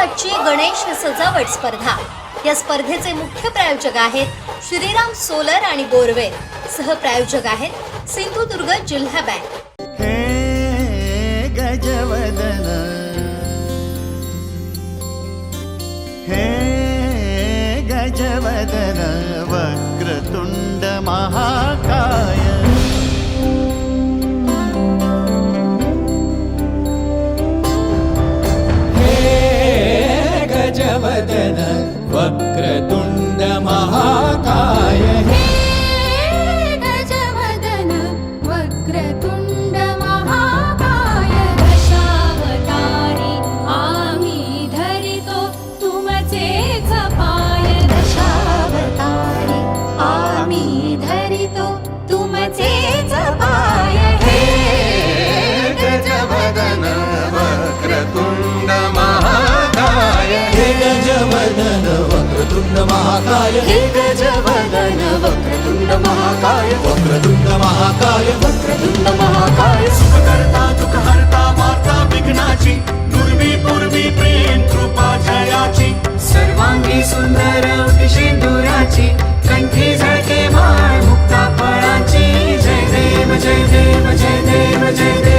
सातची गणेश सजावट स्पर्धा. या स्पर्धेचे मुख्य प्रायोजक आहेत श्रीराम सोलर आणि बोरवेल सहप्रायोजक आहेत सिंधुदुर्ग जिल्हा बँक. गजवदन. हे गजवदन. वक्रतुण्ड महाकाय. हे गजवदन वक्रतुण्ड महाकाय. वक्रतुण्ड महाकाय. वक्रतुण्ड महाकाय. सुखकर्ता दुःखहर्ता माता विघ्नाची दुर्वी पूर्वी प्रेम कृपा जयाची. सर्वांगी सुंदर सिंदुराची कंठी झळके माळ मुक्ता फळाची जय देव जय देव जय देव जय देव.